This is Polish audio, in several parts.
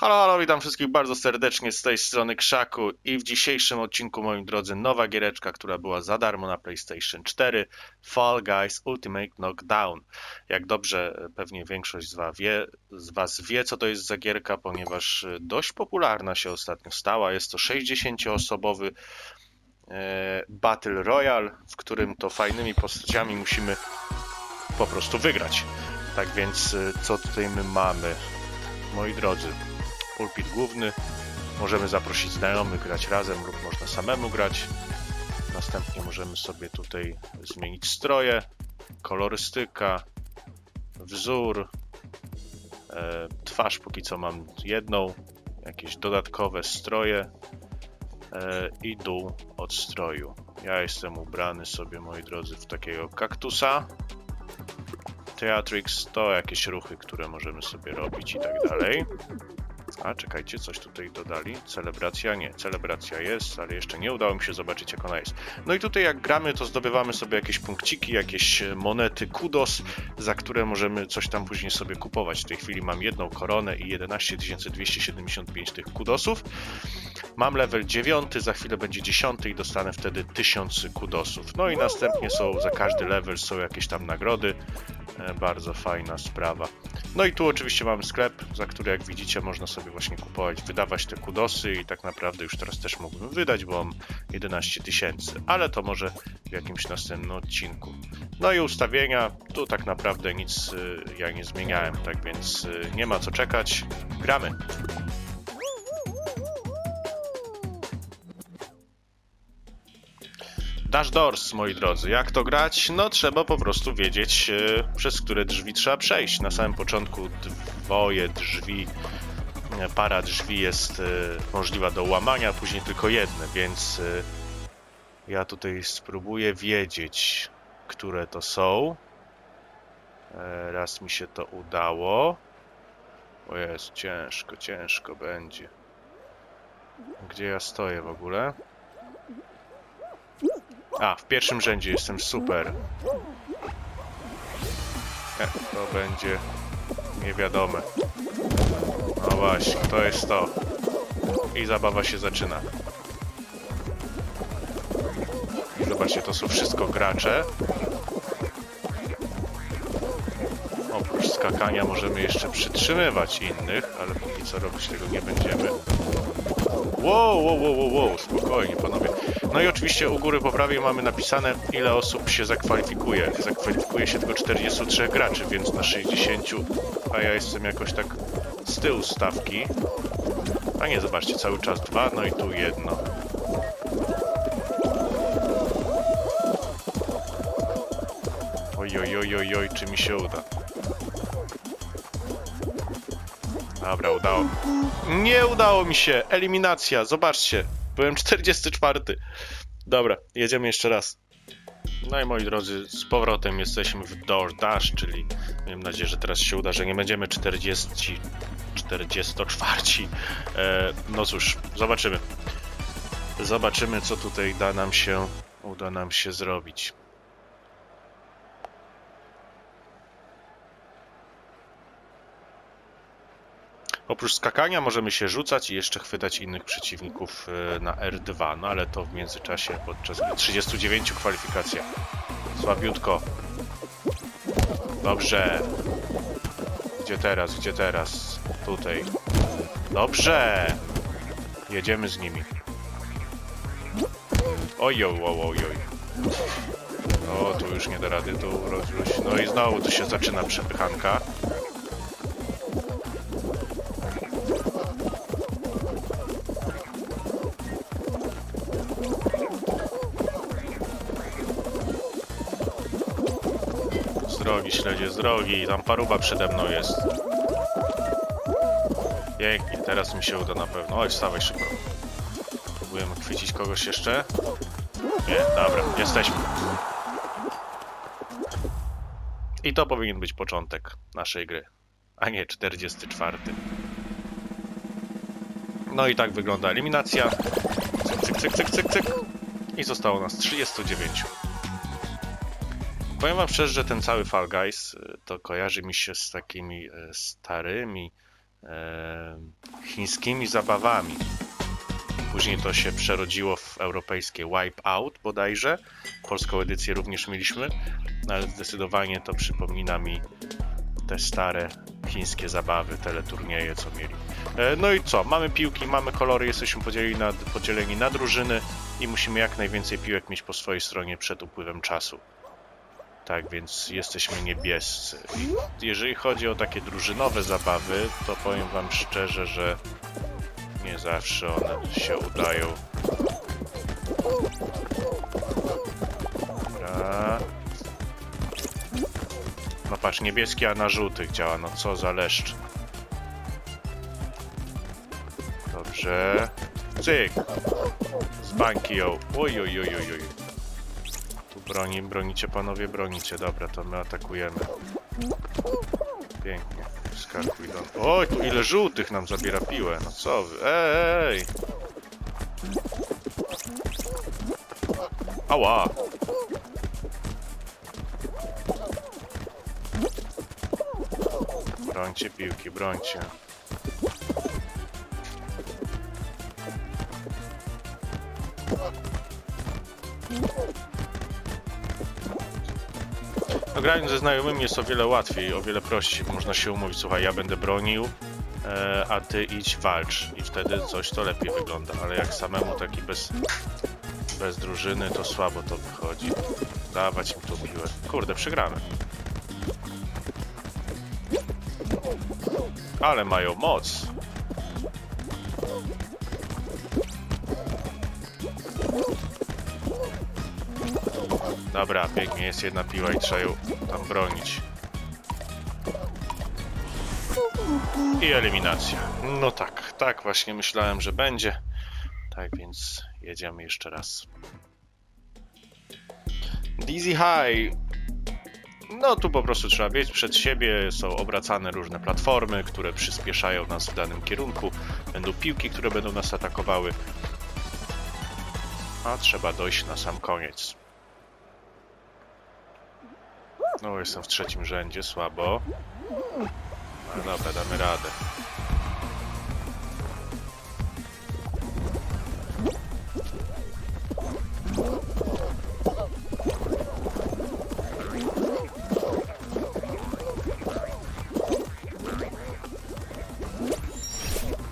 Halo, halo, witam wszystkich bardzo serdecznie z tej strony Krzaku i w dzisiejszym odcinku, moi drodzy, nowa giereczka, która była za darmo na PlayStation 4, Fall Guys Ultimate Knockdown. Jak dobrze e, pewnie większość z was, wie, z was wie, co to jest za gierka, ponieważ e, dość popularna się ostatnio stała. Jest to 60-osobowy e, Battle Royale, w którym to fajnymi postaciami musimy po prostu wygrać. Tak więc, co tutaj my mamy? Moi drodzy, pulpit główny. Możemy zaprosić znajomych, grać razem lub można samemu grać. Następnie możemy sobie tutaj zmienić stroje, kolorystyka, wzór, e, twarz póki co mam jedną, jakieś dodatkowe stroje e, i dół od stroju. Ja jestem ubrany sobie, moi drodzy, w takiego kaktusa. Theatrix to jakieś ruchy, które możemy sobie robić i tak dalej. A, czekajcie, coś tutaj dodali. Celebracja? Nie, celebracja jest, ale jeszcze nie udało mi się zobaczyć, jak ona jest. No i tutaj jak gramy, to zdobywamy sobie jakieś punkciki, jakieś monety kudos, za które możemy coś tam później sobie kupować. W tej chwili mam jedną koronę i 11 275 tych kudosów. Mam level 9, za chwilę będzie 10 i dostanę wtedy 1000 kudosów. No i następnie są, za każdy level są jakieś tam nagrody. E, Bardzo fajna sprawa. No i tu oczywiście mamy sklep, za który jak widzicie można sobie właśnie kupować, wydawać te kudosy i tak naprawdę już teraz też mógłbym wydać, bo mam 11 tysięcy, ale to może w jakimś następnym odcinku. No i ustawienia, tu tak naprawdę nic y, ja nie zmieniałem, tak więc y, nie ma co czekać, gramy. Dash Doors, moi drodzy. Jak to grać? No trzeba po prostu wiedzieć, e, przez które drzwi trzeba przejść. Na samym początku dwoje drzwi, e, para drzwi jest e, możliwa do łamania, później tylko jedne, więc ja tutaj spróbuję wiedzieć, które to są. Raz mi się to udało. O jest, ciężko, ciężko będzie. Gdzie ja stoję w ogóle? A, w pierwszym rzędzie jestem super. E, to będzie niewiadome. No właśnie, to jest to. I zabawa się zaczyna. Zobaczcie, to są wszystko gracze. Oprócz skakania możemy jeszcze przytrzymywać innych, ale póki co robić tego nie będziemy. Wow, wow, wow, wow, wow, spokojnie panowie. No i oczywiście u góry po prawej mamy napisane ile osób się zakwalifikuje. Zakwalifikuje się tylko 43 graczy, więc na 60, a ja jestem jakoś tak z tyłu stawki. A nie, zobaczcie, cały czas dwa, no i tu jedno. Oj, oj, oj, oj, oj, czy mi się uda? Dobra, udało. Nie udało mi się! Eliminacja, zobaczcie. Byłem 44. Dobra, jedziemy jeszcze raz. No i moi drodzy, z powrotem jesteśmy w DoorDash, czyli mam nadzieję, że teraz się uda, że nie będziemy 40, 44. E, no cóż, zobaczymy. Zobaczymy, co tutaj da nam się, uda nam się zrobić. Oprócz skakania możemy się rzucać i jeszcze chwytać innych przeciwników e, na R2, no ale to w międzyczasie podczas gry 39 kwalifikacja. Słabiutko. Dobrze. Gdzie teraz, gdzie teraz? Tutaj. Dobrze. Jedziemy z nimi. Oj, oj, oj, oj. O, tu już nie da rady, tu rozluź. No i znowu tu się zaczyna przepychanka. Drogi, śledzie z drogi. Tam paruba przede mną jest. Pięknie, teraz mi się uda na pewno. Oj, wstawaj szybko. Próbujemy chwycić kogoś jeszcze. Nie, dobra, jesteśmy. I to powinien być początek naszej gry, a nie 44. No i tak wygląda eliminacja. Cyk, cyk, cyk, cyk, cyk. I zostało nas 39. Powiem wam szczerze, że ten cały Fall Guys y, to kojarzy mi się z takimi y, starymi e, chińskimi zabawami. Później to się przerodziło w europejskie Wipeout bodajże. Polską edycję również mieliśmy, no ale zdecydowanie to przypomina mi te stare chińskie zabawy, teleturnieje, co mieli. E, No i co? Mamy piłki, mamy kolory, jesteśmy podzieleni na, podzieleni na drużyny i musimy jak najwięcej piłek mieć po swojej stronie przed upływem czasu. Tak więc jesteśmy niebiescy. I jeżeli chodzi o takie drużynowe zabawy, to powiem wam szczerze, że nie zawsze one się udają. Dobra. No patrz, niebieski, a na żółtych działa. No co za leszcz. Dobrze. Cyk. Z bańki ją. Oj, oj, oj, oj, oj. Broni, bronicie panowie, bronicie. Dobra, to my atakujemy. Pięknie. Skarkuj do... Oj, tu ile żółtych nam zabiera piłę. No co wy? Ej! Ała! Brońcie piłki, brońcie. Grając ze znajomymi jest o wiele łatwiej, o wiele prościej. Można się umówić, słuchaj, ja będę bronił, e, a ty idź walcz. I wtedy coś to lepiej wygląda. Ale jak samemu taki bez, bez drużyny, to słabo to wychodzi. Dawać im tą piłę. Kurde, przegramy. Ale mają moc. Dobra, pięknie, jest jedna piła i trzeba ją tam bronić. I eliminacja. No tak, tak właśnie myślałem, że będzie. Tak więc jedziemy jeszcze raz. Dizzy High. No tu po prostu trzeba biec przed siebie, są obracane różne platformy, które przyspieszają nas w danym kierunku. Będą piłki, które będą nas atakowały. A trzeba dojść na sam koniec. No, jestem w trzecim rzędzie, słabo. Ale dobra, damy radę.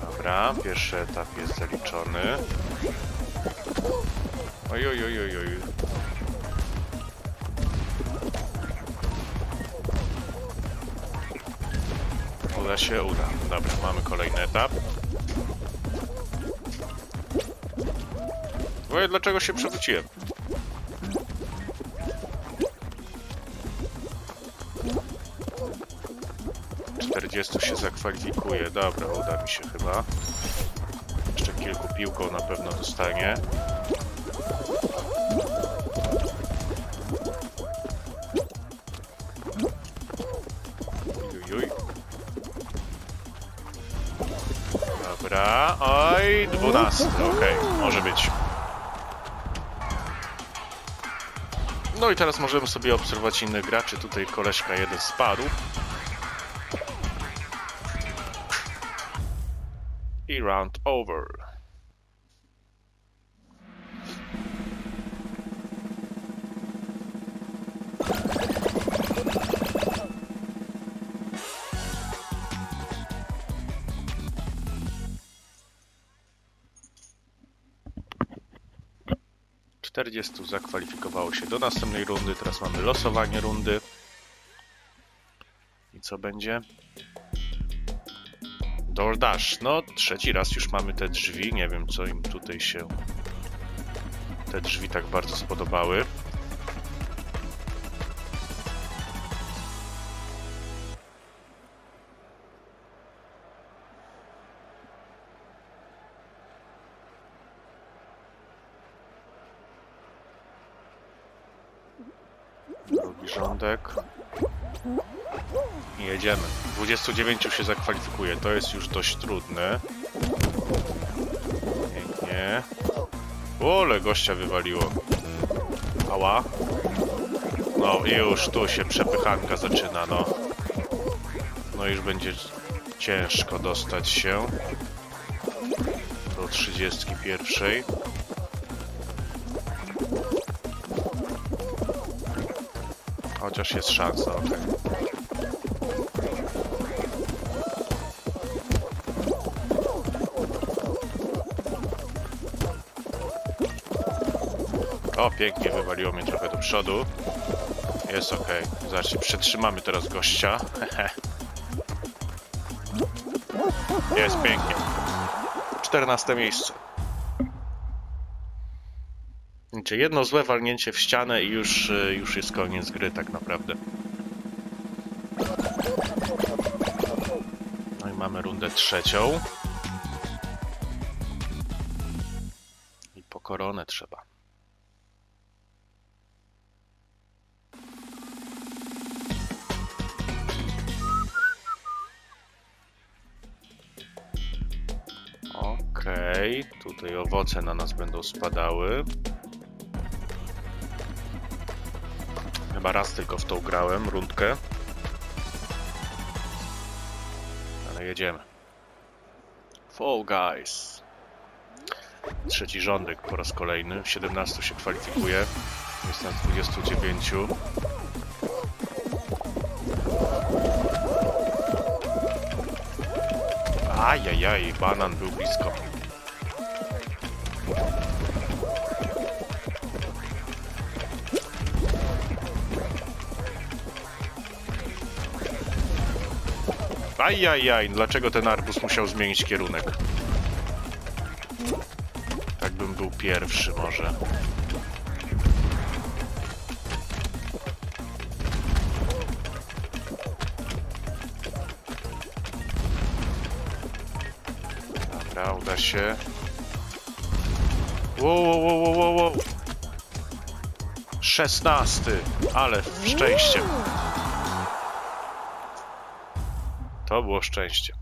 Dobra, pierwszy etap jest zaliczony. Oj, oj, oj, oj, oj. Się, uda. Dobra, mamy kolejny etap. Oj, dlaczego się przewróciłem? Czterdziestu się zakwalifikuje. Dobra, uda mi się chyba. Jeszcze kilku piłką na pewno dostanie. 12, okej, może być. No i teraz możemy sobie obserwować innych graczy. Tutaj koleżka jeden spadł. I round over. Czterdziestu zakwalifikowało się do następnej rundy. Teraz mamy losowanie rundy. I co będzie? DoorDash. No, trzeci raz już mamy te drzwi. Nie wiem, co im tutaj się te drzwi tak bardzo spodobały. Rządek. I jedziemy. 29 się zakwalifikuje. To jest już dość trudne. Pięknie. Ole, gościa wywaliło. Ała. No i już tu się przepychanka zaczyna, no. No już będzie Ciężko dostać się do 31. Chociaż jest szansa, okej. O, pięknie wywaliło mnie trochę do przodu. Jest ok. Zobaczcie, przetrzymamy teraz gościa. Jest pięknie. 14 miejsce. Widzicie, jedno złe walnięcie w ścianę i już, y, już jest koniec gry tak naprawdę. No i mamy rundę trzecią. I po koronę trzeba. Okej, tutaj owoce na nas będą spadały. Chyba raz tylko w tą grałem, rundkę. Ale jedziemy. Fall Guys. Trzeci rządek po raz kolejny. 17 się kwalifikuje. Jest nas 29. Ajajaj, banan był blisko. Ajajaj, dlaczego ten arbus musiał zmienić kierunek? Tak bym był pierwszy może. Dobra, uda się. Wow, wow, wow, wow, wow, wow. 16, ale szczęście. Było szczęście.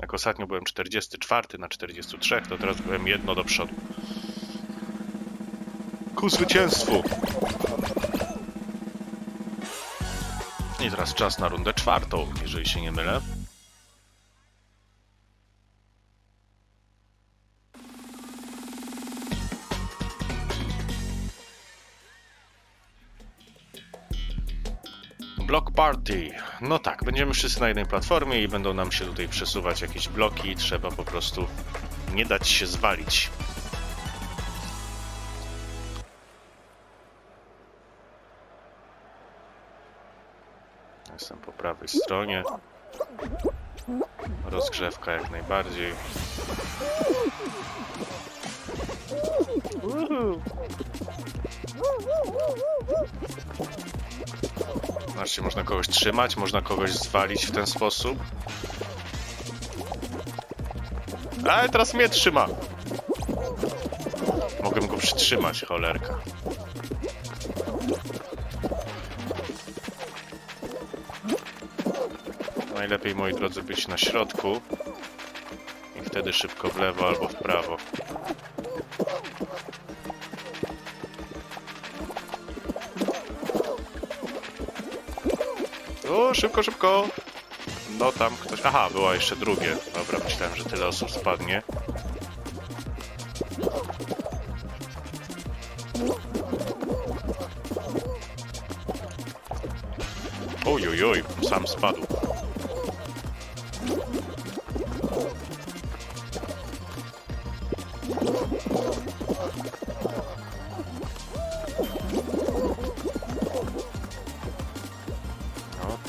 Jak ostatnio byłem 44 na 43, to teraz byłem jedno do przodu. Ku zwycięstwu! I teraz czas na rundę czwartą, jeżeli się nie mylę. Block Party. No tak, będziemy wszyscy na jednej platformie i będą nam się tutaj przesuwać jakieś bloki. Trzeba po prostu nie dać się zwalić. Jestem po prawej stronie. Rozgrzewka jak najbardziej. Zobaczcie, można kogoś trzymać, można kogoś zwalić w ten sposób. Ale teraz mnie trzyma. Mogę go przytrzymać, cholerka. Najlepiej, moi drodzy, być na środku. I wtedy szybko w lewo albo w prawo. O, szybko, szybko! No tam ktoś... Aha, była jeszcze drugie. Dobra, myślałem, że tyle osób spadnie. Oj, oj, oj, sam spadł.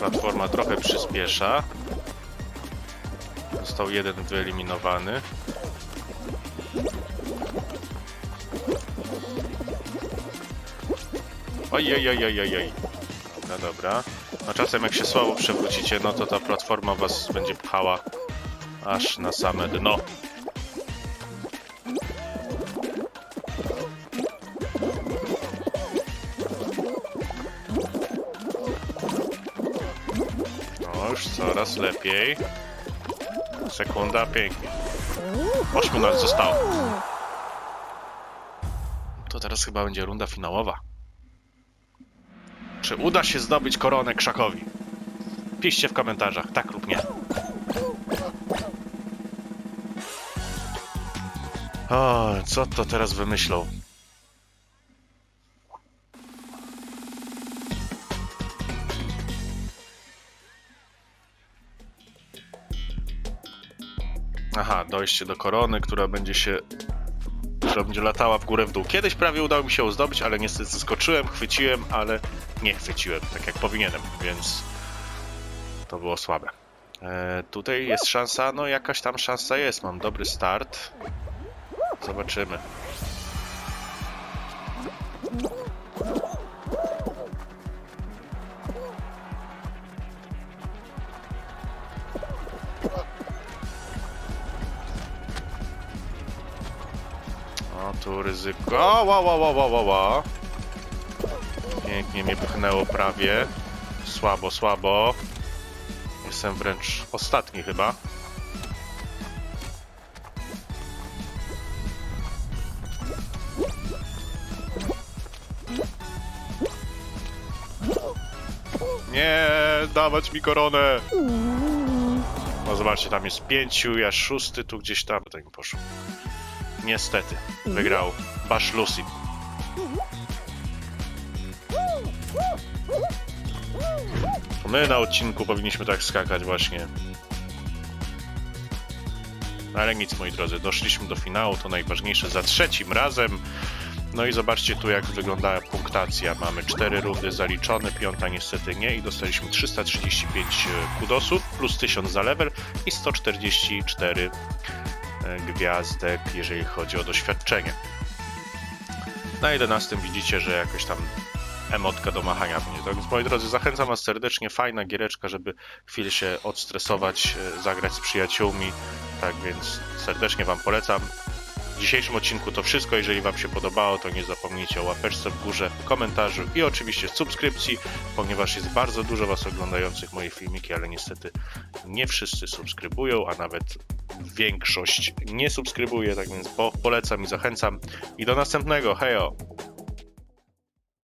Platforma trochę przyspiesza. Został jeden wyeliminowany. Oj, oj, oj, oj, oj, oj. Dobra, dobra. No czasem jak się słabo przewrócicie, no to ta platforma was będzie pchała aż na same dno. Już coraz lepiej. Sekunda, pięknie. Ośmiu nas zostało. To teraz chyba będzie runda finałowa. Czy uda się zdobyć koronę Krzakowi? Piszcie w komentarzach, tak lub nie. O, co to teraz wymyślą? Aha, dojście do korony, która będzie się. która będzie latała w górę w dół. Kiedyś prawie udało mi się ją zdobyć, ale niestety skoczyłem, chwyciłem, ale nie chwyciłem tak jak powinienem, więc to było słabe. E, tutaj jest szansa, no jakaś tam szansa jest. Mam dobry start. Zobaczymy. O, tu ryzyko. Ła, ła, ła, ła, ła, ła. Pięknie mnie pchnęło prawie. Słabo, słabo. Jestem wręcz ostatni chyba. Nie, dawać mi koronę. No zobaczcie, tam jest pięciu, ja szósty, tu gdzieś tam, to mi poszło. Niestety, wygrał Bash Lucy. My na odcinku powinniśmy tak skakać właśnie. Ale nic, moi drodzy, doszliśmy do finału, to najważniejsze za trzecim razem. No i zobaczcie tu, jak wygląda punktacja. Mamy 4 rundy zaliczone, piąta niestety nie i dostaliśmy 335 kudosów plus 1000 za level i 144 e, gwiazdek, jeżeli chodzi o doświadczenie. Na 11 widzicie, że jakoś tam emotka do machania mnie. Tak więc moi drodzy, zachęcam Was serdecznie, fajna giereczka, żeby chwilę się odstresować, e, zagrać z przyjaciółmi. Tak więc serdecznie Wam polecam. W dzisiejszym odcinku to wszystko. Jeżeli Wam się podobało, to nie zapomnijcie o łapeczce w górze, komentarzu i oczywiście subskrypcji, ponieważ jest bardzo dużo Was oglądających moje filmiki, ale niestety nie wszyscy subskrybują, a nawet większość nie subskrybuje, tak więc po- polecam i zachęcam. I do następnego. Hejo!